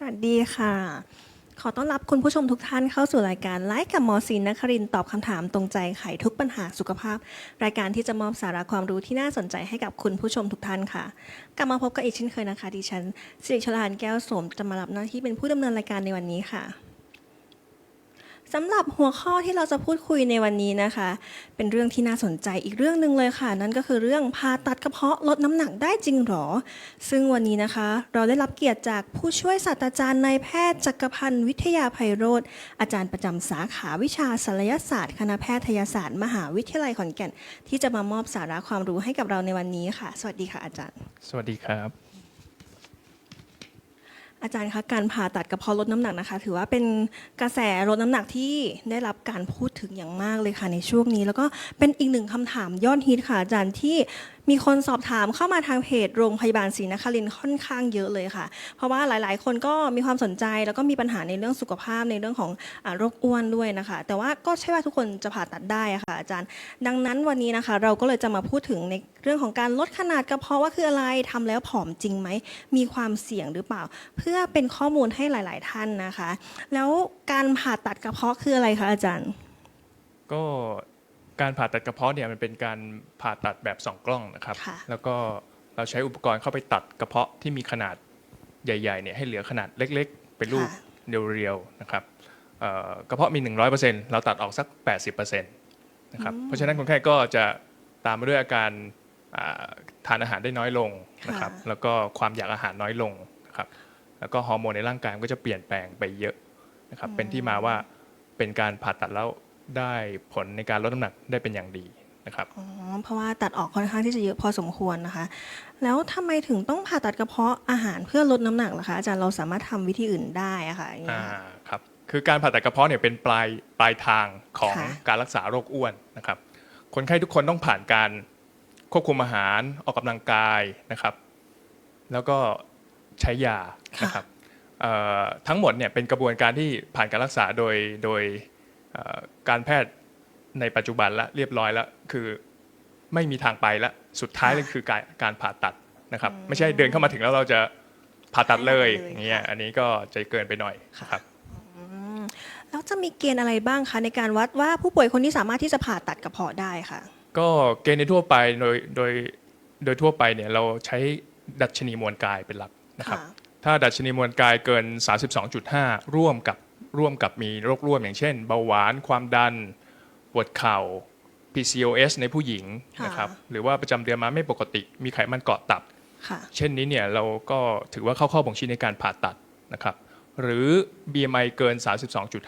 สวัสดีค่ะ ขอต้อนรับคุณผู้ชมทุกท่านเข้าสู่รายการไลฟ์กับหมอศินนครินตอบคำถามตรงใจไขทุกปัญหาสุขภาพ รายการที่จะมอบสาระความรู้ที่น่าสนใจให้กับคุณผู้ชมทุกท่านค่ะ กลับมาพบกันอีกเช่นเคยนะคะดิฉันสิริชลานแก้วสมจะมารับหน้าที่เป็นผู้ดำเนินรายการในวันนี้ค่ะ สำหรับหัวข้อที่เราจะพูดคุยในวันนี้นะคะ เป็นเรื่องที่น่าสนใจอีกเรื่องหนึ่งเลยค่ะ นั่นก็คือเรื่องผ่าตัดกระเพาะลดน้ำหนักได้จริงหรอ ซึ่งวันนี้นะคะ เราได้รับเกียรติจากผู้ช่วยศาสตราจารย์นายแพทย์จักรพันธ์วิทยาไพโรธอาจารย์ประจำสาขาวิชาศัลยศาสตร์ คณะแพทยศาสตร์ มหาวิทยาลัยขอนแก่น ที่จะมามอบสาระความรู้ให้กับเราในวันนี้ค่ะ สวัสดีค่ะอาจารย์ สวัสดีครับ อาจารย์คะการผ่าตัดกระเพาะลดน้ำหนักนะคะ ถือว่าเป็นกระแสลดน้ำหนักที่ได้รับการพูดถึงอย่างมากเลยค่ะในช่วงนี้ แล้วก็เป็นอีกหนึ่งคำถามยอดฮิตค่ะอาจารย์ที่ มีคนสอบถามเข้ามาทางเพจโรงพยาบาลศรีนครินทร์ค่อนข้างเยอะเลยค่ะ เพราะว่าหลายๆ คนก็มีความสนใจแล้วก็มีปัญหาในเรื่องสุขภาพในเรื่องของอโรคอ้วนด้วยนะคะ แต่ว่าก็ใช่ว่าทุกคนจะผ่าตัดได้ะค่ะอาจารย์ ดังนั้นวันนี้นะคะ เราก็เลยจะมาพูดถึงในเรื่องของการลดขนาดกระเพาะว่าคืออะไรทำแล้วผอมจริงไหมมีความเสี่ยงหรือเปล่า เพื่อเป็นข้อมูลให้หลาย ๆ ท่านนะคะ แล้วการผ่าตัดกระเพาะคืออะไรคะอาจารย์ ก็ การผ่าตัดกระเพาะเนี่ยมันเป็นการผ่าตัดแบบสองกล้องนะครับ ค่ะแล้วก็เราใช้อุปกรณ์เข้าไปตัดกระเพาะที่มีขนาดใหญ่ๆเนี่ยให้เหลือขนาดเล็กๆ เป็นรูปค่ะ เรียวๆนะครับเอ่อกระเพาะมี 100%เราตัดออกสัก 80%นะครับเพราะฉะนั้นคนไข้ก็จะตามมาด้วยอาการอ่าทานอาหารได้น้อยลงนะครับค่ะ แล้วก็ความอยากอาหารน้อยลงนะครับแล้วก็ฮอร์โมนในร่างกายมันก็จะเปลี่ยนแปลงไปเยอะนะครับเป็นที่มาว่าเป็นการผ่าตัดแล้ว ได้ผลในการลดน้ำหนักได้เป็นอย่างดีนะครับอ๋อเพราะว่าตัดออกค่อนข้างที่จะเยอะพอสมควรนะคะ แล้วทำไมถึงต้องผ่าตัดกระเพาะอาหารเพื่อลดน้ำหนักล่ะคะอาจารย์เราสามารถทำวิธีอื่นได้อะค่ะอย่างเงี้อ่าย ครับคือการผ่าตัดกระเพาะเนี่ยเป็นปลายปลายทางของค่ะ การรักษาโรคอ้วนนะครับคนไข้ทุกคนต้องผ่านการควบคุมอาหารออกกำลังกายนะครับ แล้วก็ใช้ยานะครับเอ่อทั้งหมดเนี่ยเป็นกระบวนการที่ผ่านการรักษาโดยโดยเอ่อ การแพทย์ในปัจจุบันละเรียบร้อยแล้วคือไม่มีทางไปแล้วสุดท้ายเลยคือการการผ่าตัดนะครับ ไม่ใช่เดินเข้ามาถึงแล้วเราจะผ่าตัดเลยผ่าตัดเลยอย่างเงี้ยค่ะอันนี้ก็ใจเกินไปหน่อยนะครับอืมแล้วจะมีเกณฑ์อะไรบ้างคะในการวัดว่าผู้ป่วยคนนี้สามารถที่จะผ่าตัดกระเพาะได้ค่ะ ก็เกณฑ์ในทั่วไปโดยโดยโดยทั่วไปเนี่ยเราใช้ดัชนีมวลกายเป็นหลักนะครับค่ะถ้าดัชนีมวลกายเกิน 32.5 ร่วมกับ ร่วมกับมีโรคร่วมอย่างเช่น เบาหวานความดันปวดเข่า PCOS ในผู้หญิงค่ะนะครับหรือว่าประจำเดือนมาไม่ปกติ มีไขมันเกาะตับค่ะเช่นนี้เนี่ยเราก็ถือว่าเข้าข้อบ่งชี้ในการผ่าตัดนะครับหรือ BMI เกิน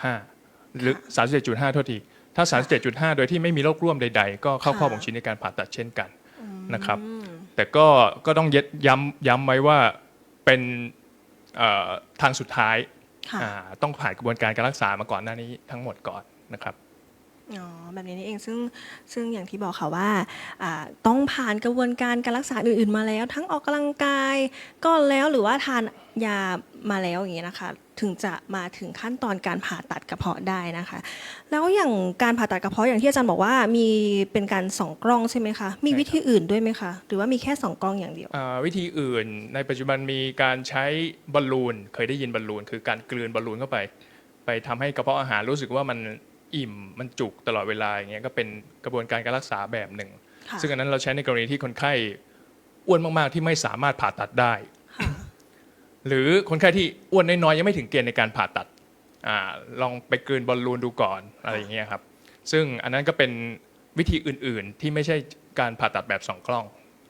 32.5 หรือ 37.5 โทษทีถ้า 37.5 โดยที่ไม่มีโรคร่วมใด ๆ ก็เข้าข้อค่ะบ่งชี้ในการผ่าตัดเช่นกันนะครับอืมแต่ก็ก็ต้องยึดย้ำย้ำไว้ว่าเป็นเอ่อทางสุดท้ายค่ะอ่า ต้องผ่านกระบวนการการรักษามาก่อนหน้านี้ทั้งหมดก่อนนะครับ อ๋อแบบนี้นี่เองซึ่งซึ่งอย่างที่บอกค่ะว่าอ่าต้องผ่านกระบวนการการรักษาอื่น ๆ มาแล้ว ทั้งออกกำลังกายก็แล้วหรือว่าทานยามาแล้วอย่างนี้ยนะคะ ถึงจะมาถึงขั้นตอนการผ่าตัดกระเพาะได้นะคะ แล้วอย่างการผ่าตัดกระเพาะอย่างที่อาจารย์บอกว่ามีเป็นการสองกล้องใช่ไหมคะมีใช่ครับวิธีอื่นด้วยไหมคะหรือว่ามีแค่สองกล้องอย่างเดียว อ่าวิธีอื่นในปัจจุบันมีการใช้บอลลูน เคยได้ยินบอลลูน คือการกลืนบอลลูนเข้าไป ไปทำให้กระเพาะอาหารรู้สึกว่ามัน อิ่มมันจุกตลอดเวลาอย่างเงี้ยก็เป็นกระบวนการการรักษาแบบหนึ่งค่ะซึ่งอันนั้นเราใช้ในกรณีที่คนไข้อ้วนมากๆที่ไม่สามารถผ่าตัดได้ค่ะหรือคนไข้ที่อ้วนน้อยๆยังไม่ถึงเกณฑ์ในการผ่าตัดอาลองไปกลืนบอลลูนดูก่อนอะไรอย่างเงี้ยครับ ซึ่งอันนั้นก็เป็นวิธีอื่นๆที่ไม่ใช่การผ่าตัดแบบสองกล้อง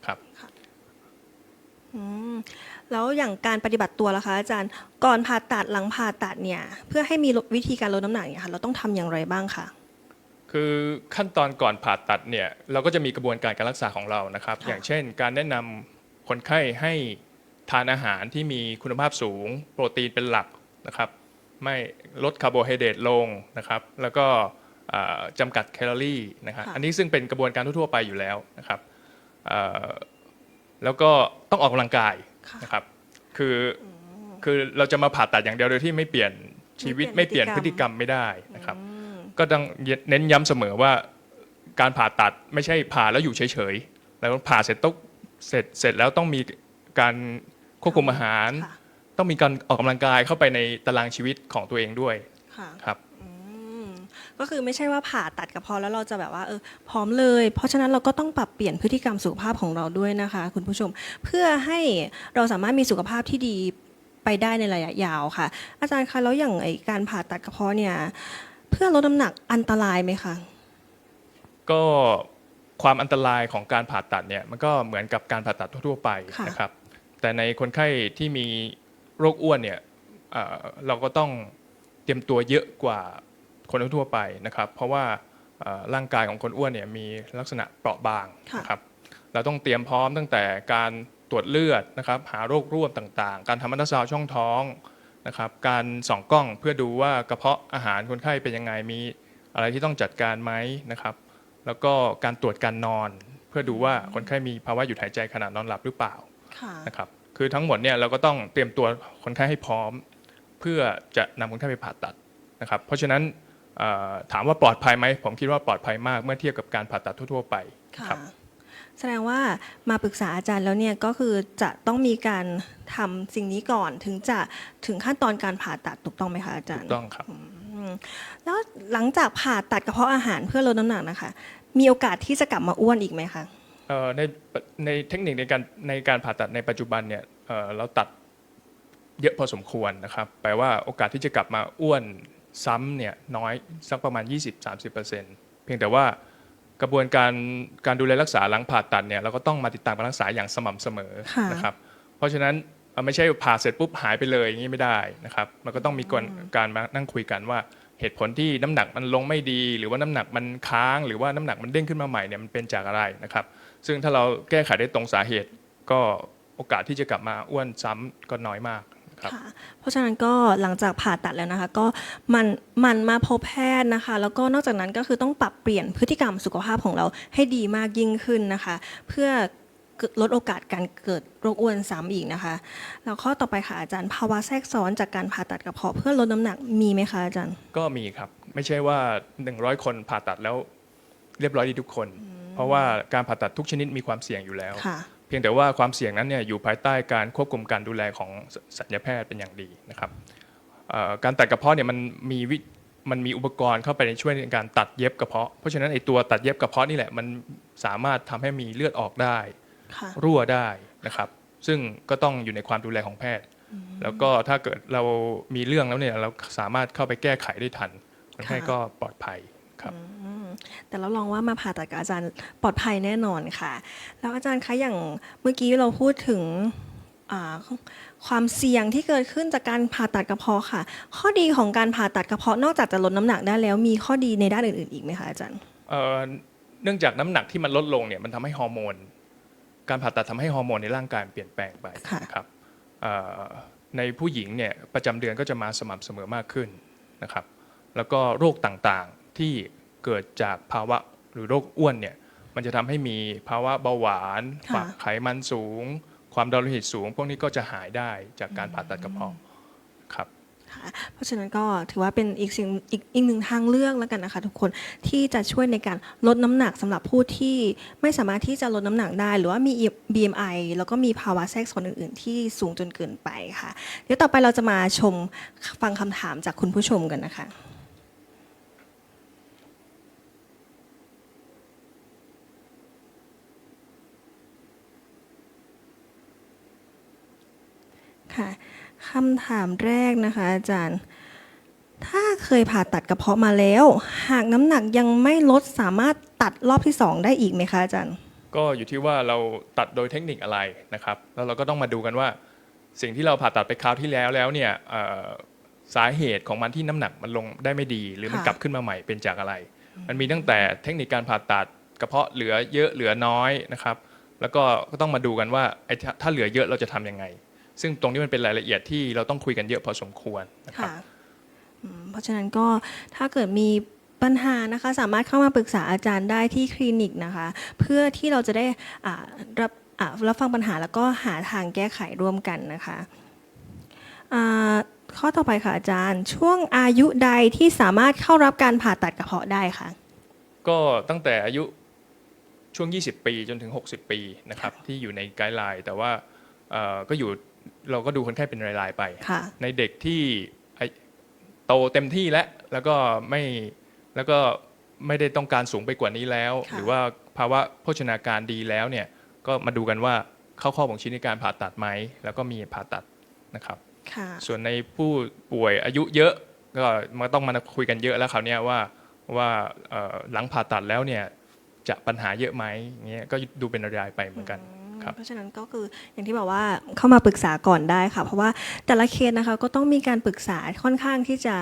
ครับอืม แล้วอย่างการปฏิบัติตัวล่ะคะอาจารย์ก่อนผ่าตัดหลังผ่าตัดเนี่ยเพื่อให้มีวิธีการลดน้ำหนักเนี่ยค่ะเราต้องทำอย่างไรบ้างคะ คือขั้นตอนก่อนผ่าตัดเนี่ยเราก็จะมีกระบวนการการรักษาของเรานะครับ ค่ะ อย่างเช่น การแนะนำคนไข้ให้ทานอาหารที่มีคุณภาพสูง โปรตีนเป็นหลักนะครับ ไม่ลดคาร์โบไฮเดรตลงนะครับ แล้วก็อ่าจำกัดแคลอรี่นะครับค่ะ อันนี้ซึ่งเป็นกระบวนการทั่วๆไปอยู่แล้วนะครับอ่าแล้วก็ต้องออกกำลังกายค่ะ นะครับคืออคือเราจะมาผ่าตัดอย่างเดียวโดยที่ไม่เปลี่ยนชีวิตไม่ไม่เปเปลี่ลี่ยยนนพพฤฤติติกกรรรรมมไม่ได้นะครับอืมก็ต้องเน้นย้ำเสมอว่าการผ่าตัดไม่ใช่ผ่าแล้วอยู่เฉยๆแล้วผ่าเสร็จต้องเสร็จเสร็จแล้วต้องมีการควบคุมอาหารค่ะต้องมีการออกกำลังกายเข้าไปในตารางชีวิตของตัวเองด้วยค่ะครับอืม ก็คือไม่ใช่ว่าผ่าตัดกระเพาะแล้วเราจะแบบว่าเออพร้อมเลย เพราะฉะนั้นเราก็ต้องปรับเปลี่ยนพฤติกรรมสุขภาพของเราด้วยนะคะ คุณผู้ชม เพื่อให้เราสามารถมีสุขภาพที่ดีไปได้ในระยะยาวค่ะ อาจารย์คะแล้วอย่างไอการผ่าตัดกระเพาะเนี่ยเพื่อลดน้ำหนักอันตรายไหมคะก็ความอันตรายของการผ่าตัดเนี่ยมันก็เหมือนกับการผ่าตัดทั่วๆไปค่ะนะครับ แต่ในคนไข้ที่มีโรคอ้วนเนี่ยเอ่อเราก็ต้องเตรียมตัวเยอะกว่า คนทั่วๆไปนะครับ เพราะว่าเอ่อร่างกายของคนอ้วนเนี่ยมีลักษณะเปราะบางค่ะนะครับเราต้องเตรียมพร้อมตั้งแต่การตรวจเลือดนะครับหาโรคร่วมต่างๆ การทำอัลตราซาวด์ช่องท้องนะครับการส่องกล้องเพื่อดูว่ากระเพาะอาหารคนไข้เป็นยังไงมีอะไรที่ต้องจัดการไหมนะครับ แล้วก็การตรวจการนอน เพื่อดูว่าคนไข้มีภาวะหยุดหายใจขณะนอนหลับหรือเปล่าค่ะนะครับคือทั้งหมดเนี่ยเราก็ต้องเตรียมตัวคนไข้ให้พร้อม เพื่อจะนำคนไข้ไปผ่าตัดนะครับ เพราะฉะนั้นเอ่อ ถามว่าปลอดภัยไหมผมคิดว่าปลอดภัยมากเมื่อเทียบกับการผ่าตัดทั่วๆไปค่ะครับแสดงว่ามาปรึกษาอาจารย์แล้วเนี่ยก็คือจะต้องมีการทำสิ่งนี้ก่อนถึงจะถึงขั้นตอนการผ่าตัดถูกต้องไหมคะอาจารถูย์กต้องครับอืมแล้วหลังจากผ่าตัดกระเพาะอาหารเพื่อลดน้ำหนักนะคะ มีโอกาสที่จะกลับมาอ้วนอีกไหมคะเอ่อในในเทคนิคในการในการผ่าตัดในปัจจุบันเนี่ยเอ่อเราตัดเยอะพอสมควรนะครับแปลว่าโอกาสที่จะกลับมาอ้วน ซ้ำเนี่ยน้อยสักประมาณ 20-30%เพียงแต่ว่ากระบวนการการดูแลรักษาหลังผ่าตัดเนี่ยเราก็ต้องมาติดตามการรักษาอย่างสม่ำเสมอค่ะ นะครับเพราะฉะนั้นเอ่อไม่ใช่ผ่าเสร็จปุ๊บหายไปเลยอย่างนี้ไม่ได้นะครับมันก็ต้องมีการการมานั่งคุยกันว่าเหตุผลที่น้ำหนักมันลงไม่ดี หรือว่าน้ำหนักมันค้าง หรือว่าน้ำหนักมันเด้งขึ้นมาใหม่เนี่ยมันเป็นจากอะไรนะครับ ซึ่งถ้าเราแก้ไขได้ตรงสาเหตุก็โอกาสที่จะกลับมาอ้วนซ้ำก็น้อยมาก ครับค่ะเพราะฉะนั้นก็หลังจากผ่าตัดแล้วนะคะ ก็มันมันมาพบแพทย์นะคะ แล้วก็นอกจากนั้นก็คือต้องปรับเปลี่ยนพฤติกรรมสุขภาพของเราให้ดีมากยิ่งขึ้นนะคะ เพื่อลดโอกาสการเกิดโรคอ้วนซ้ำอีกนะคะ แล้วข้อต่อไปค่ะอาจารย์ภาวะแทรกซ้อนจากการผ่าตัดกระเพาะเพื่อลดน้ำหนักมีไหมคะอาจารย์ ก็มีครับ ไม่ใช่ว่า 100 คนผ่าตัดแล้วเรียบร้อยดีทุกคน เพราะว่าการผ่าตัดทุกชนิดมีความเสี่ยงอยู่แล้วค่ะ เพียงแต่ว่าความเสี่ยงนั้นเนี่ยอยู่ภายใต้การควบคุมการดูแลของสัญญาแพทย์เป็นอย่างดีนะครับเอ่อการตัดกระเพาะเนี่ยมันมีวิมันมีอุปกรณ์เข้าไปในช่วยในการตัดเย็บกระเพาะ เพราะฉะนั้นไอ้ตัวตัดเย็บกระเพาะนี่แหละมันสามารถทำให้มีเลือดออกได้ค่ะรั่วได้นะครับ ซึ่งก็ต้องอยู่ในความดูแลของแพทย์ แล้วก็ถ้าเกิดเรามีเรื่องแล้วเนี่ยเราสามารถเข้าไปแก้ไขได้ทันคนไข้ค่ะก็ปลอดภัย ครับอืมแต่เราลองว่ามาผ่าตัดกับอาจารย์ปลอดภัยแน่นอนค่ะ แล้วอาจารย์คะอย่างเมื่อกี้เราพูดถึงอ่าความเสี่ยงที่เกิดขึ้นจากการผ่าตัดกระเพาะค่ะ ข้อดีของการผ่าตัดกระเพาะนอกจากจะลดน้ำหนักได้แล้วมีข้อดีในด้านอื่นๆอีกไหมคะอาจารย์เอ่อเนื่องจากน้ำหนักที่มันลดลงเนี่ยมันทำให้ฮอร์โมน การผ่าตัดทำให้ฮอร์โมนในร่างกายมันเปลี่ยนแปลงไปค่ะนะครับเอ่อในผู้หญิงเนี่ยประจำเดือนก็จะมาสม่ำเสมอมากขึ้นนะครับ แล้วก็โรคต่างๆ ที่เกิดจากภาวะหรือโรคอ้วนเนี่ยมันจะทำให้มีภาวะเบาหวานค่ะไขมันสูง ความดันโลหิตสูง พวกนี้ก็จะหายได้จากการผ่าตัดกระเพาะครับค่ะเพราะฉะนั้นก็ถือว่าเป็นอีกสิ่งอีกอีกหนึ่งทางเลือกแล้วกันนะคะ ทุกคนที่จะช่วยในการลดน้ำหนักสำหรับผู้ที่ไม่สามารถที่จะลดน้ำหนักได้ หรือว่ามี BMI แล้วก็มีภาวะแทรกซ้อนอื่น ๆ ที่สูงจนเกินไปค่ะ เดี๋ยวต่อไปเราจะมาชมฟังคำถามจากคุณผู้ชมกันนะคะ ค่ะคำถามแรกนะคะ อาจารย์ ถ้าเคยผ่าตัดกระเพาะมาแล้ว หากน้ำหนักยังไม่ลดสามารถตัดรอบที่สองได้อีกไหมคะอาจารย์ ก็อยู่ที่ว่าเราตัดโดยเทคนิคอะไรนะครับ แล้วเราก็ต้องมาดูกันว่า สิ่งที่เราผ่าตัดไปคราวที่แล้วแล้วเนี่ยเอ่อสาเหตุของมันที่น้ำหนักมันลงได้ไม่ดี หรือมันค่ะ กลับขึ้นมาใหม่เป็นจากอะไร มันมีตั้งแต่เทคนิคการผ่าตัดกระเพาะเหลือเยอะเหลือน้อยนะครับ แล้วก็ก็ต้องมาดูกันว่าไอ้ถ้าถ้าเหลือเยอะเราจะทำยังไง ซึ่งตรงนี้มันเป็นรายละเอียดที่เราต้องคุยกันเยอะพอสมควรนะครับ ค่ะอืมเพราะฉะนั้นก็ถ้าเกิดมีปัญหานะคะสามารถเข้ามาปรึกษาอาจารย์ได้ที่คลินิกนะคะ เพื่อที่เราจะได้อ่ารับอ่ารับฟังปัญหาแล้วก็หาทางแก้ไขร่วมกันนะคะอ่าข้อต่อไปค่ะอาจารย์ ช่วงอายุใดที่สามารถเข้ารับการผ่าตัดกระเพาะได้คะ ก็ตั้งแต่อายุช่วง 20 ปีจนถึง 60 ปีนะครับที่อยู่ในไกด์ไลน์แต่ว่าเอ่อก็อยู่ เราก็ดูคนไข้เป็นรายๆไป ค่ะ ในเด็กที่ไอ้โตเต็มที่แล้วแล้วก็ไม่แล้วก็ไม่ได้ต้องการสูงไปกว่านี้แล้ว ค่ะ หรือว่าภาวะโภชนาการดีแล้วเนี่ยก็มาดูกันว่าเข้าข้อบ่งชี้ในการผ่าตัดไหมแล้วก็มีผ่าตัดนะครับ ค่ะ ส่วนในผู้ป่วยอายุเยอะก็มาต้องมาคุยกันเยอะแล้วคราวเนี้ยว่าว่าเอ่อหลังผ่าตัดแล้วเนี่ยจะปัญหาเยอะไหมอย่างเงี้ยก็ดูเป็นรายๆไปเหมือนกัน ครับเพราะฉะนั้นก็คืออย่างที่บอกว่าเข้ามาปรึกษาก่อนได้ค่ะ เพราะว่าแต่ละเคสนะคะก็ต้องมีการปรึกษาค่อนข้างที่จะ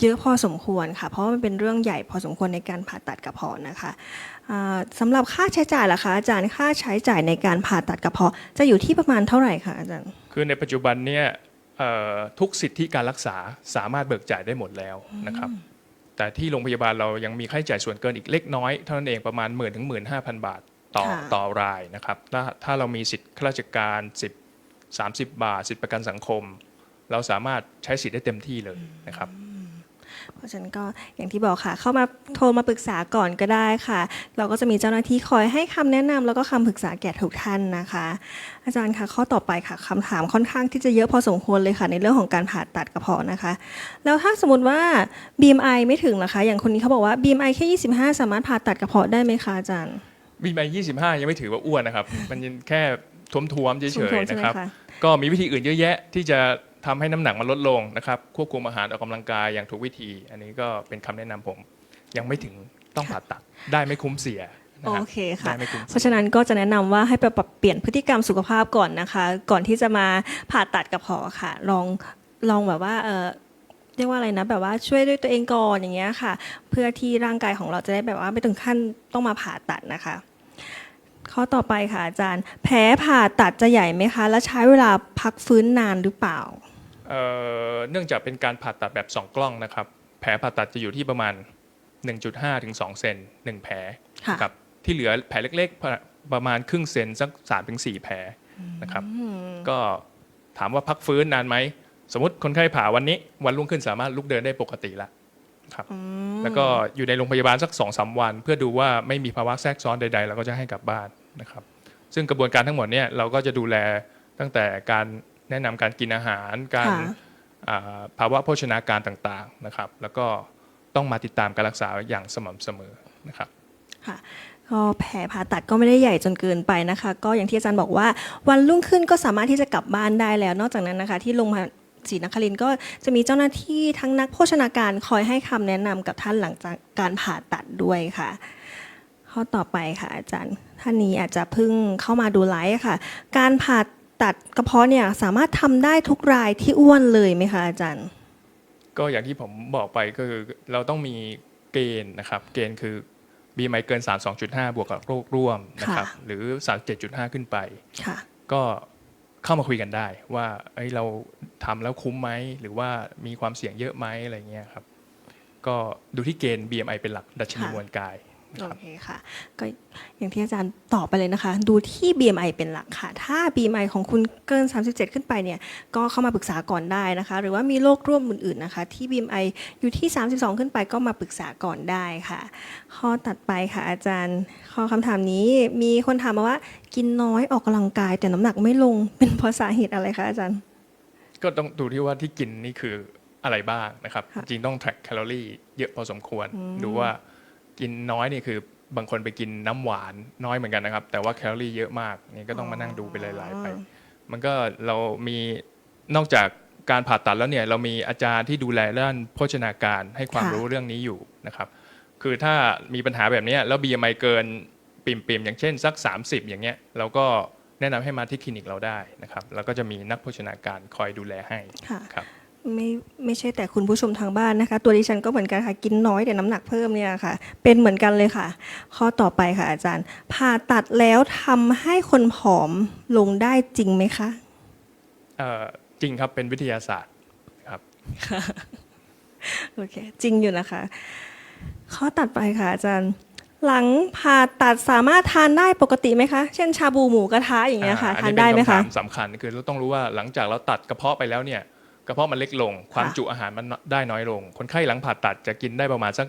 เยอะพอสมควรค่ะ เพราะว่ามันเป็นเรื่องใหญ่พอสมควรในการผ่าตัดกระเพาะนะคะอ่าสำหรับค่าใช้จ่ายล่ะคะอาจารย์ค่าใช้จ่ายในการผ่าตัดกระเพาะจะอยู่ที่ประมาณเท่าไหร่คะอาจารย์คือในปัจจุบันเนี่ยเอ่อทุกสิทธิการรักษาสามารถเบิกจ่ายได้หมดแล้วนะครับแต่ที่โรงพยาบาลเรายังมีค่าใช้จ่ายส่วนเกินอีกเล็กน้อยเท่านั้นเองประมาณ 1 0 0 0 0ถึง15,000 บาท ต่อค่ะต่อรายนะครับถ้าถ้าเรามีสิทธิข้าราชการ 10 30 บาท สิทธิประกันสังคม เราสามารถใช้สิทธิ์ได้เต็มที่เลยนะครับ เพราะฉะนั้นก็อย่างที่บอกค่ะ เข้ามาโทรมาปรึกษาก่อนก็ได้ค่ะ เราก็จะมีเจ้าหน้าที่คอยให้คำแนะนำแล้วก็คำปรึกษาแก่ทุกท่านนะคะ อาจารย์คะข้อต่อไปค่ะคำถามค่อนข้างที่จะเยอะพอสมควรเลยค่ะ ในเรื่องของการผ่าตัดกระเพาะนะคะ แล้วถ้าสมมติว่า BMI ไม่ถึงนะคะ อย่างคนนี้เขาบอกว่า BMI แค่ 25 สามารถผ่าตัดกระเพาะได้ไหมคะอาจารย์ บีม25 ยังไม่ถือว่าอ้วนนะครับ มันยังแค่ท้วมๆเฉชุมยชนๆใช่นะไหมครับ คะ ก็มีวิธีอื่นเยอะแยะที่จะทำให้น้ำหนักมันลดลงนะครับ ควบคุมอาหารออกกำลังกายอย่างถูกวิธี อันนี้ก็เป็นคำแนะนำผม ยังไม่ถึงต้องผ่าตัดได้ไม่คุ้มเสียนะโอรับเคค่ะ ได้ไม่คุ้มเพเสีย ราะฉะนั้นก็จะแนะนำว่าให้ไปปรับเปลี่ยนพฤติกรรมสุขภาพก่อนนะคะ ก่อนที่จะมาผ่าตัดกระเพาะค่ะ ลองลองแบบว่าเออเรียกว่าอะไรนะ แบบว่าช่วยด้วยตัวเองก่อนอย่างเงี้ยค่ะ เพื่อที่ร่างกายของเราจะได้แบบว่าไม่ถึงขั้นต้องมาผ่าตัดนะคะ ข้อต่อไปค่ะอาจารย์ แผลผ่าตัดจะใหญ่ไหมคะ และใช้เวลาพักฟื้นนานหรือเปล่า เอ่อเนื่องจากเป็นการผ่าตัดแบบ 2 กล้องนะครับ แผลผ่าตัดจะอยู่ที่ประมาณ 1.5 ถึง 2 เซน1แผลค่ะ ครับที่เหลือแผลเล็กๆ ประประมาณครึ่งเซนสัก3ถึง4แผลนะครับก็ถามว่าพักฟื้นนานไหม สมมติคนไข้ผ่าวันนี้วันรุ่งขึ้นสามารถลุกเดินได้ปกติละครับ แล้วก็อยู่ในโรงพยาบาลสัก2อสวัน เพื่อดูว่าไม่มีภาวะแทรกซ้อนใดๆเราก็จะให้กลับบ้าน นะครับซึ่งกระบวนการทั้งหมดเนี่ยเราก็จะดูแลตั้งแต่การแนะนำการกินอาหาร การค่ะอ่าภาวะโภชนาการต่างๆนะครับ แล้วก็ต้องมาติดตามการรักษาอย่างสม่ำเสมอนะครับค่ะก็แผลผ่าตัดก็ไม่ได้ใหญ่จนเกินไปนะคะ ก็อย่างที่อาจารย์บอกว่าวันรุ่งขึ้นก็สามารถที่จะกลับบ้านได้แล้ว นอกจากนั้นนะคะ ที่โรงพยาบาลศรีนครินทร์ก็จะมีเจ้าหน้าที่ทั้งนักโภชนาการคอยให้คำแนะนำกับท่านหลังจากการผ่าตัดด้วยค่ะ ข้อต่อไปค่ะอาจารย์ ท่านนี้อาจจะเพิ่งเข้ามาดูไลฟ์ค่ะ การผ่าตัดกระเพาะเนี่ยสามารถทำได้ทุกรายที่อ้วนเลยไหมคะอาจารย์ ก็อย่างที่ผมบอกไปก็คือเราต้องมีเกณฑ์นะครับ เกณฑ์คือ BMI เกิน 32.5 บวกกับโรคร่วมนะครับ ค่ะ หรือ 37.5 ขึ้นไป ค่ะ ก็เข้ามาคุยกันได้ ว่าเอ้ยเราทำแล้วคุ้มไหม หรือว่ามีความเสี่ยงเยอะไหมอะไรเงี้ยครับ ก็ดูที่เกณฑ์ BMI เป็นหลักดัชนีค่ะ มวลกายนะ โอครับเคค่ะ ก็อย่างที่อาจารย์ตอบไปเลยนะคะ ดูที่ BMI เป็นหลักค่ะ ถ้า BMI ของคุณเกิน 37 ขึ้นไปเนี่ย ก็เข้ามาปรึกษาก่อนได้นะคะ หรือว่ามีโรคร่วมอื่นๆนะคะ ที่ BMI อยู่ที่ 32 ขึ้นไปก็มาปรึกษาก่อนได้ค่ะ ข้อตัดไปค่ะ อาจารย์ ข้อคำถามนี้มีคนถามมาว่า กินน้อยออกกำลังกาย แต่น้ำหนักไม่ลงเป็นเพราะสาเหตุอะไรคะอาจารย์ ก็ต้องดูที่ว่าที่กินนี่คืออะไรบ้างนะครับค่ะจริงๆต้อง track แคลอรี่เยอะพอสมควร ดูว่า กินน้อยนี่คือบางคนไปกินน้ำหวานน้อยเหมือนกันนะครับ แต่ว่าแคลอรี่เยอะมากนี่ก็ต้องมานั่งดูไปหลายๆไป มันก็เรามีนอกจากการผ่าตัดแล้วเนี่ยเรามีอาจารย์ที่ดูแลด้านโภชนาการให้ความค่ะ รู้เรื่องนี้อยู่นะครับ คือถ้ามีปัญหาแบบเนี้ยแล้ว BMI เกินปิ่มๆอย่างเช่นสัก 30 อย่างเงี้ยเราก็แนะนำให้มาที่คลินิกเราได้นะครับแล้วก็จะมีนักโภชนาการคอยดูแลให้ค่ะ ครับ ไม่ไม่ใช่แต่คุณผู้ชมทางบ้านนะคะ ตัวดิฉันก็เหมือนกันค่ะ กินน้อยแต่น้ำหนักเพิ่มเนี่ยค่ะ เป็นเหมือนกันเลยค่ะ ข้อต่อไปค่ะ อาจารย์ ผ่าตัดแล้วทำให้คนผอมลงได้จริงไหมคะเอ่อจริงครับเป็นวิทยาศาสตร์ครับโอเคจริงอยู่นะคะ ข้อตัดไปค่ะ อาจารย์ หลังผ่าตัดสามารถทานได้ปกติไหมคะ เช่น ชาบูหมูกระทะอย่างเงี้ยค่ะอ่ทานได้ไหมเป็คะคำถามสำคัญคือเราต้องรู้ว่าหลังจากเราตัดกระเพาะไปแล้วเนี่ยก ระเพาะมันเล็กลง ความค่ะจุอาหารมันได้น้อยลง คนไข้หลังผ่าตัดจะกินได้ประมาณสัก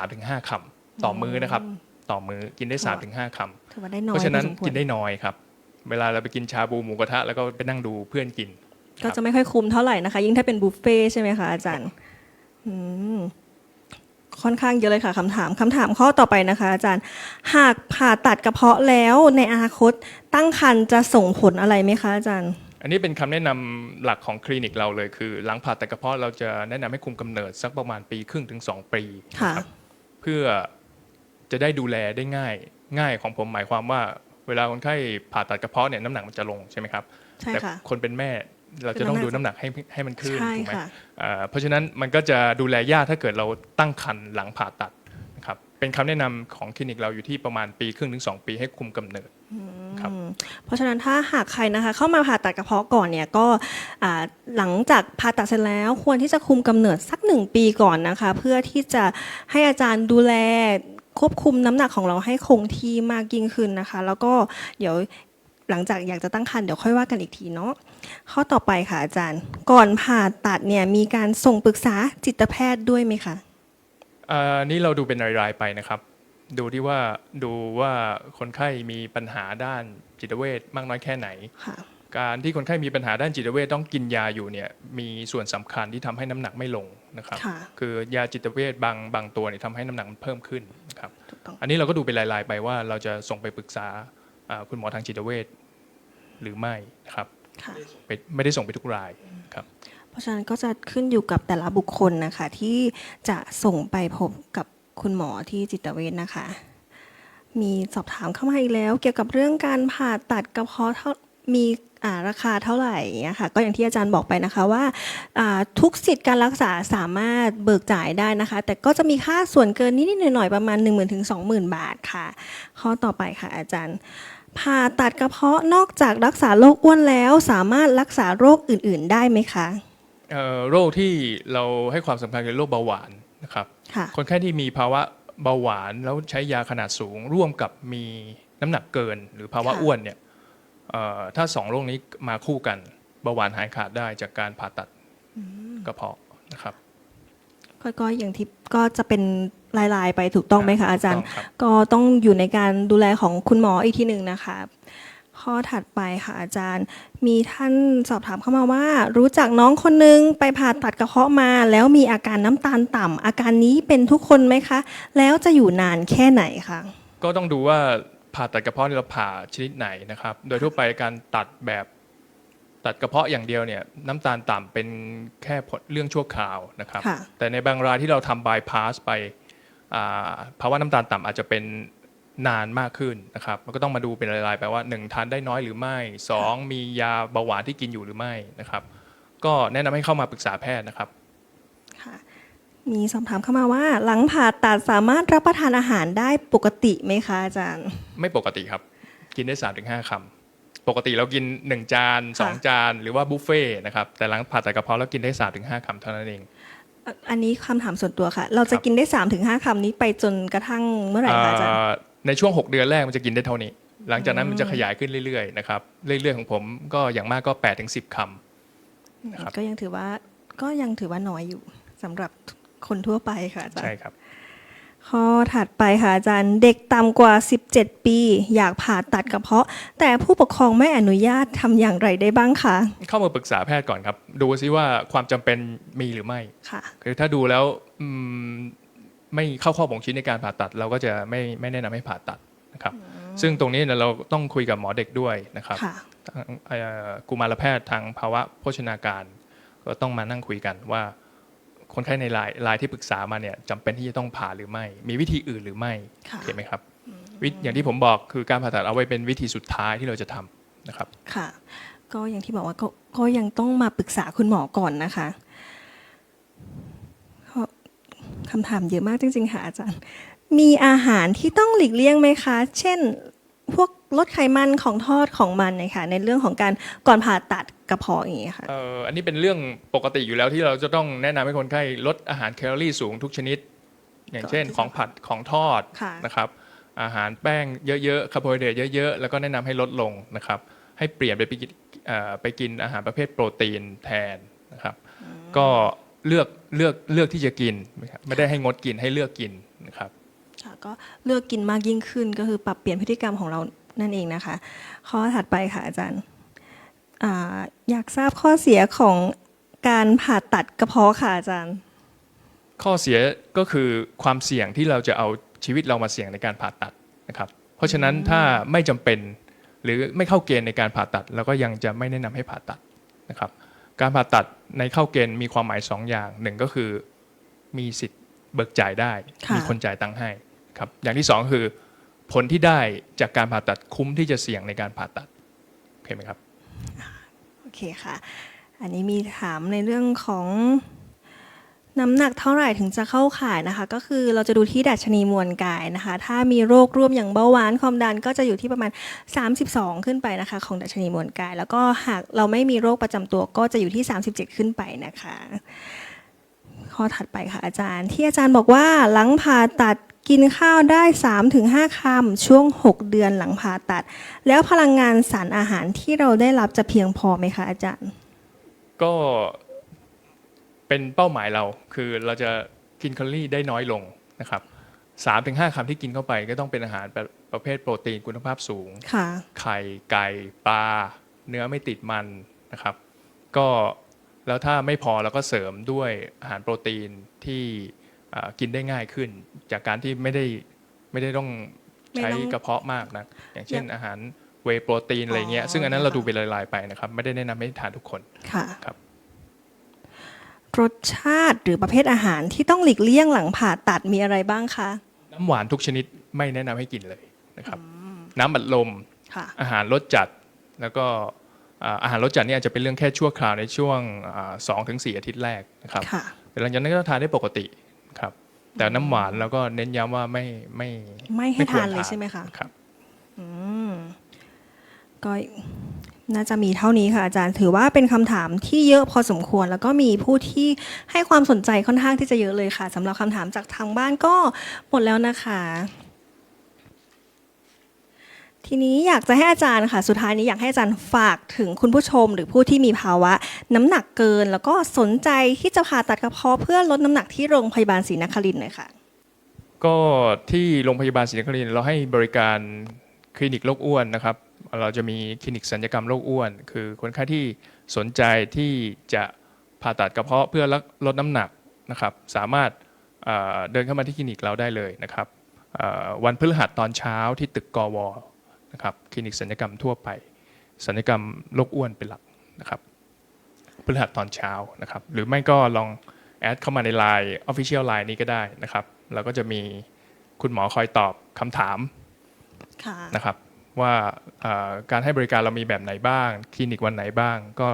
3-5คำต่อมื้อนะครับ ต่อมื้อกินได้3-5คำถือว่าได้น้อยเพราะฉะนั้นพอสมควกินได้น้อยครับ เวลาเราไปกินชาบูหมูกระทะแล้วก็ไปนั่งดูเพื่อนกิน ก็จะไม่ค่อยคุ้มเท่าไหร่นะคะ ยิ่งถ้าเป็นบุฟเฟ่ต์ใช่ไหมคะอาจารย์อืมค่อนข้างเยอะเลยค่ะคำถามคำถามข้อต่อไปนะคะ อาจารย์ หากผ่าตัดกระเพาะแล้วในอนาคตตั้งครรภ์จะส่งผลอะไรไหมคะอาจารย์ อันนี้เป็นคำแนะนำหลักของคลินิกเราเลยคือ หลังผ่าตัดกระเพาะเราจะแนะนำให้คุมกำเนิดสักประมาณปีครึ่งถึง 2 ปีค่ะนะครับเพื่อจะได้ดูแลได้ง่าย ง่ายของผมหมายความว่า เวลาคนไข้ผ่าตัดกระเพาะเนี่ยน้ำหนักมันจะลงใช่ไหมครับใช่แต่ค่ะคนเป็นแม่เราจะต้องดูน้ำหนักให้ให้มันขึ้นใช่ถูกไหมค่ะเอ่อเพราะฉะนั้นมันก็จะดูแลยากถ้าเกิดเราตั้งครรภ์หลังผ่าตัดนะครับเป็นคำแนะนำของคลินิกเราอยู่ที่ประมาณปีครึ่งถึง2ปีให้คุมกำเนิด ครับอืมเพราะฉะนั้นถ้าหากใครนะคะ เข้ามาผ่าตัดกระเพาะก่อนเนี่ยก็อ่าหลังจากผ่าตัดเสร็จแล้ว ควรที่จะคุมกำเนิดสักหนึ่งปีก่อนนะคะ เพื่อที่จะให้อาจารย์ดูแลควบคุมน้ำหนักของเราให้คงที่มากยิ่งขึ้นนะคะ แล้วก็เดี๋ยวหลังจากอยากจะตั้งครรภ์เดี๋ยวค่อยว่ากันอีกทีเนาะข้อต่อไปค่ะอาจารย์ ก่อนผ่าตัดเนี่ยมีการส่งปรึกษาจิตแพทย์ด้วยไหมคะอ่านี่เราดูเป็นรายๆไปนะครับ ดูที่ว่าดูว่าคนไข้มีปัญหาด้านจิตเวชมากน้อยแค่ไหน ค่ะ การที่คนไข้มีปัญหาด้านจิตเวชต้องกินยาอยู่เนี่ยมีส่วนสำคัญที่ทำให้น้ำหนักไม่ลงนะครับค่ะ คือยาจิตเวชบางบางตัวเนี่ยทำให้น้ำหนักมันเพิ่มขึ้นนะครับ ถูกต้อง อันนี้เราก็ดูเป็นรายๆไปว่าเราจะส่งไปปรึกษาอ่าคุณหมอทางจิตเวชหรือไม่นะครับค่ะ ไปไม่ได้ส่งไปทุกรายครับ เพราะฉะนั้นก็จะขึ้นอยู่กับแต่ละบุคคลนะคะ ที่จะส่งไปพบกับ คุณหมอที่จิตเวชนะคะ มีสอบถามเข้ามาอีกแล้ว เกี่ยวกับเรื่องการผ่าตัดกระเพาะเท่ามีาราคาเท่าไหร่อย่างเงี้ยค่ะก็อย่างที่อาจารย์บอกไปนะคะว่าาทุกสิทธิ์การรักษาสามารถเบิกจ่ายได้นะคะ แต่ก็จะมีค่าส่วนเกินนิดๆหน่อยๆประมาณ 1 0 0 0 0ถึง20,000 บาทค่ะ ข้อต่อไปค่ะอาจารย์ผ่าตัดกระเพาะนอกจากรักษาโรคอ้วนแล้ว สามารถรักษาโรคอื่น ๆ ได้ไหมคะโรคที่เราให้ความสำคัญคือโรคเบาหวาน นะครับค่ะคนไข้ที่มีภาวะเบาหวานแล้วใช้ยาขนาดสูง ร่วมกับมีน้ำหนักเกิน หรือภาวะค่ะอ้วนเนี่ยเอ่อถ้าสองโรคนี้มาคู่กันเบาหวานหายขาดได้จากการผ่าตัดกระเพาะนะครับก็ก็อย่างที่ก็จะเป็นลายๆไปถูกต้องไหมคะอาจารย์ถูกต้องครับก็ต้องอยู่ในการดูแลของคุณหมออีกทีหนึ่งนะคะ ข้อถัดไปค่ะอาจารย์ มีท่านสอบถามเข้ามาว่า รู้จักน้องคนนึงไปผ่าตัดกระเพาะมา แล้วมีอาการน้ำตาลต่ำอาการนี้เป็นทุกคนไหมคะ แล้วจะอยู่นานแค่ไหนคะก็ต้องดูว่าผ่าตัดกระเพาะเนี่ยเราผ่าชนิดไหนนะครับ โดยทั่วไปการตัดแบบตัดกระเพาะอย่างเดียวเนี่ยน้ำตาลต่ำเป็นแค่ผลเรื่องชั่วคราวนะครับค่ะแต่ในบางรายที่เราทำบายพาสไปอ่าภาวะน้ำตาลต่ำอาจจะเป็น นานมากขึ้นนะครับมันก็ต้องมาดูเป็นรายๆไปว่า 1 ทานได้น้อยหรือไม่ 2 มียาเบาหวานที่กินอยู่หรือไม่นะครับ ก็แนะนำให้เข้ามาปรึกษาแพทย์นะครับ ค่ะมีสอบถามเข้ามาว่า หลังผ่าตัดสามารถรับประทานอาหารได้ปกติไหมคะอาจารย์ ไม่ปกติครับ กินได้3าถึงหคำปกติเรากิน 1 จานค่ะ2จาน หรือว่าบุฟเฟ่ต์นะครับแต่หลังผ่าตัดกระเพาะเรากินได้3าถึงหคำเท่านั้นเองอะอันนี้คำถามส่วนตัวค่ะ เราจะครับกินได้3าถึงหคำนี้ไปจนกระทั่งเมื่อไหร่คะอาจารย์เอ่อ ในช่วง 6 เดือนแรกมันจะกินได้เท่านี้ หลังจากนั้นมันจะขยายขึ้นเรื่อยๆนะครับเรื่อยๆของผมก็อย่างมากก็8ปถึงสิคำนะครับก็ยังถือว่าก็ยังถือว่าน้อยอยู่สำหรับคนทั่วไปค่ะอาจารใช่ย์ครับ ข้อถัดไปค่ะอาจารย์เด็กต่ำกว่า 17 ปี อยากผ่าตัดกระเพาะ แต่ผู้ปกครองไม่อนุญาตทำอย่างไรได้บ้างคะเข้ามาปรึกษาแพทย์ก่อนครับ ดูซิว่าความจำเป็นมีหรือไม่ค่ะคือถ้าดูแล้วอืม ไม่เข้าข้อบ่งชี้ในการผ่าตัด เราก็จะไม่ไม่แนะนำให้ผ่าตัดนะครับ ซึ่งตรงนี้เนี่ยเราต้องคุยกับหมอเด็กด้วยนะครับค่ะ ทางเอ่อกุมารแพทย์ทางภาวะโภชนาการ ก็ต้องมานั่งคุยกันว่า คนไข้ในรายรายที่ปรึกษามาเนี่ยจำเป็นที่จะต้องผ่าหรือไม่ มีวิธีอื่นหรือไม่ค่ะ เห็นไหมครับวิอย่างที่ผมบอกคือการผ่าตัดเอาไว้เป็นวิธีสุดท้ายที่เราจะทำนะครับ ค่ะ ก็อย่างที่บอกว่าก็ก็ยังต้องมาปรึกษาคุณหมอก่อนนะคะก็ คำถามเยอะมากจริง ๆ ค่ะอาจารย์ มีอาหารที่ต้องหลีกเลี่ยงไหมคะ เช่น พวกลดไขมันของทอดของมันนะคะในเรื่องของการก่อนผ่าตัดกระเพาะอย่างเงี้ยค่ะ เอ่ออันนี้เป็นเรื่องปกติอยู่แล้วที่เราจะต้องแนะนำให้คนไข้ลดอาหารแคลอรี่สูงทุกชนิด อย่างเช่นก็ที่ของผัดของทอดค่ะ นะครับ อาหารแป้งเยอะๆคาร์โบไฮเดรตเยอะๆ แล้วก็แนะนำให้ลดลงนะครับ ให้เปลี่ยนไปไปกินเอ่อไปกินอาหารประเภทโปรตีนแทนนะครับ ก็ เลือกเลือกเลือกที่จะกินนะครับไม่ได้ให้งดกินให้เลือกกินนะครับค่ะก็เลือกกินมากยิ่งขึ้นก็คือปรับเปลี่ยนพฤติกรรมของเรานั่นเองนะคะ ข้อถัดไปค่ะอาจารย์อ่าอยากทราบข้อเสียของการผ่าตัดกระเพาะค่ะอาจารย์ ข้อเสียก็คือความเสี่ยงที่เราจะเอาชีวิตเรามาเสี่ยงในการผ่าตัดนะครับ เพราะฉะนั้นถ้าไม่จำเป็นหรือไม่เข้าเกณฑ์ในการผ่าตัดเราก็ยังจะไม่แนะนำให้ผ่าตัดนะครับ การผ่าตัดในเข้าเกณฑ์มีความหมายสองอย่างหนึ่งก็คือมีสิทธิ์เบิกจ่ายได้ค่ะมีคนจ่ายตังค์ให้ครับอย่างที่สองคือผลที่ได้จากการผ่าตัดคุ้มที่จะเสี่ยงในการผ่าตัดโอเคไหมครับโอเคค่ะ อันนี้มีถามในเรื่องของ น้ำหนักเท่าไหร่ถึงจะเข้าข่ายนะคะ ก็คือเราจะดูที่ดัชนีมวลกายนะคะ ถ้ามีโรคร่วมอย่างเบาหวานความดันก็จะอยู่ที่ประมาณ 32 ขึ้นไปนะคะ ของดัชนีมวลกาย แล้วก็หากเราไม่มีโรคประจำตัวก็จะอยู่ที่ 37 ขึ้นไปนะคะข้อถัดไปค่ะอาจารย์ ที่อาจารย์บอกว่าหลังผ่าตัดกินข้าวได้ 3-5 คำช่วง 6 เดือนหลังผ่าตัด แล้วพลังงานสารอาหารที่เราได้รับจะเพียงพอไหมคะอาจารย์ ก็ เป็นเป้าหมายเราคือเราจะกินแคลอรี่ได้น้อยลงนะครับสามถึงห้าคำที่กินเข้าไปก็ต้องเป็นอาหารแบบประเภทโปรตีนคุณภาพสูง ค่ะ ไข่ไก่ปลาเนื้อไม่ติดมันนะครับ ก็แล้วถ้าไม่พอเราก็เสริมด้วยอาหารโปรตีนที่อ่ากินได้ง่ายขึ้น จากการที่ไม่ได้ไม่ได้ต้องใช้ไม่ต้องกระเพาะมากนะอย่างเช่นอย่างอาหารเวย์โปรตีนอะไรเงี้ยอ๋อซึ่งอันนั้นเราค่ะดูเป็นรายๆไปนะครับ ไม่ได้แนะนำให้ทานทุกคน ค่ะ ครับ รสชาติหรือประเภทอาหารที่ต้องหลีกเลี่ยงหลังผ่าตัดมีอะไรบ้างคะน้ำหวานทุกชนิดไม่แนะนำให้กินเลยนะครับ น้ำบัดลม ค่ะ อาหารรสจัดแล้วก็อ่าอาหารรสจัดนี่อาจจะเป็นเรื่องแค่ชั่วคราวในช่วงสองถึงสี่อาทิตย์แรกนะครับค่ะ แต่หลังจากนั้นก็ทานได้ปกติครับ แต่น้ำหวานเราก็เน้นย้ำว่าไม่ไม่ไม่ให้ควรทานเลยใช่ไหมคะ ครับ อืมก็ น่าจะมีเท่านี้ค่ะอาจารย์ ถือว่าเป็นคำถามที่เยอะพอสมควร แล้วก็มีผู้ที่ให้ความสนใจค่อนข้างที่จะเยอะเลยค่ะสำหรับคำถามจากทางบ้านก็หมดแล้วนะคะ ทีนี้อยากจะให้อาจารย์ค่ะ สุดท้ายนี้อยากให้อาจารย์ฝากถึงคุณผู้ชม หรือผู้ที่มีภาวะ น้ำหนักเกิน แล้วก็สนใจที่จะผ่าตัดกระเพาะเพื่อลดน้ำหนักที่โรงพยาบาลศรีนครินทร์หน่อยค่ะ ก็ที่โรงพยาบาลศรีนครินทร์เราให้บริการคลินิกโรคอ้วนนะครับ เราจะมีคลินิกสัญญกรรมโรคอ้วน คือคนไข้ที่สนใจที่จะผ่าตัดกระเพาะเพื่อลดน้ำหนักนะครับ สามารถเอ่อเดินเข้ามาที่คลินิกเราได้เลยนะครับเอ่อวันพฤหัสตอนเช้าที่ตึกกวนะครับคลินิกสัญญกรรมทั่วไป สัญญกรรมโรคอ้วนเป็นหลักนะครับพฤหัสตอนเช้านะครับ หรือไม่ก็ลองแอดเข้ามาใน Line Official Line นี้ก็ได้นะครับเราก็จะมีคุณหมอคอยตอบคำถามค่ะนะครับ ว่าเอ่อการให้บริการเรามีแบบไหนบ้าง คลินิกวันไหนบ้าง ก็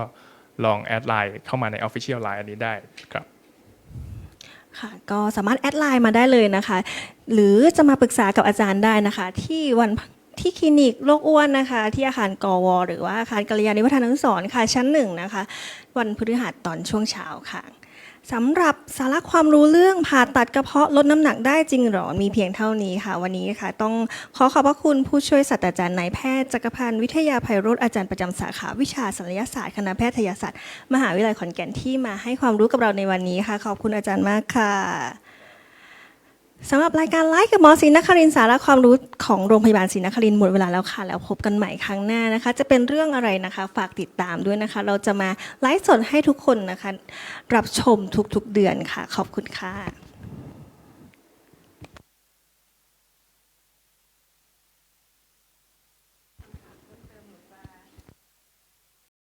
ลองแอดไลน์เข้ามาใน Official Line อันนี้ได้ครับค่ะก็สามารถแอดไลน์มาได้เลยนะคะ หรือจะมาปรึกษากับอาจารย์ได้นะคะ ที่วันที่คลินิกโรคอ้วนนะคะ ที่อาคารกว หรือว่าอาคารกัลยาณิวัฒนานุสรณ์ค่ะชั้นหนึ่งนะคะ วันพฤหัสตอนช่วงเช้าค่ะ สำหรับสาระความรู้เรื่องผ่าตัดกระเพาะลดน้ำหนักได้จริงหรอ มีเพียงเท่านี้ค่ะ วันนี้ค่ะต้องขอขอบพระคุณผู้ช่วยศาสตราจารย์นายแพทย์จักรพันธ์วิทยาภัยโรธอาจารย์ประจำสาขาวิชาศัลยศาสตร์คณะแพทยศาสตร์ มหาวิทยาลัยขอนแก่นที่มาให้ความรู้กับเราในวันนี้ค่ะ ขอบคุณอาจารย์มากค่ะ สำหรับรายการไลฟ์กับหมอศรีนครินสาระความรู้ของโรงพยาบาลศรีนครินหมดเวลาแล้วค่ะ แล้วพบกันใหม่ครั้งหน้านะคะ จะเป็นเรื่องอะไรนะคะ ฝากติดตามด้วยนะคะ เราจะมาไลฟ์สดให้ทุกคนนะคะ รับชมทุกๆเดือนค่ะ ขอบคุณค่ะ